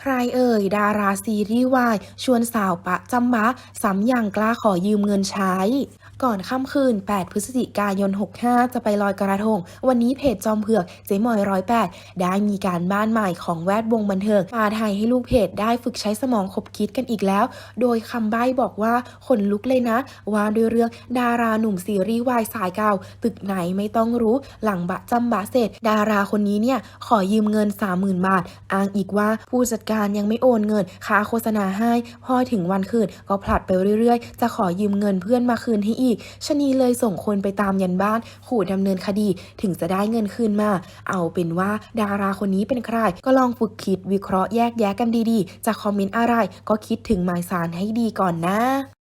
ใครเอ่ย ดาราซีรีส์วาย ชวนสาวปะจำบะซ้ำอย่างกล้าขอยืมเงินใช้ ก่อนค่ำคืน 8 พฤศจิกายน 65 จะไปลอยกระทง วันนี้เพจจอมเผือก เจ๊มอยร้อยแปดได้มีการบ้านใหม่ของแวดวงบันเทิงมาไทยให้ลูกเพจได้ฝึกใช้สมองคบคิดกันอีกแล้ว โดยคำใบ้บอกว่าขนลุกเลยนะ ว่าด้วยเรื่องดาราหนุ่มซีรีส์วายสายเก่า ตึกไหนไม่ต้องรู้ หลังบะจำบะเสร็จ ดาราคนนี้เนี่ยขอยืมเงิน 30,000 บาท อ้างอีกว่าผู้จัดการยังไม่โอนเงินค่าโฆษณาให้ พอถึงวันคืนก็ผลัดไปเรื่อยๆ จะขอยืมเงินเพื่อนมาคืนให้อีกชนีเลยส่งคนไปตามยันบ้านขู่ดำเนินคดีถึงจะได้เงินคืนมา เอาเป็นว่าดาราคนนี้เป็นใคร ก็ลองฝึกคิดวิเคราะห์แยกแยะกันดีๆ จะคอมเมนต์อะไรก็คิดถึงหมายสารให้ดีก่อนนะ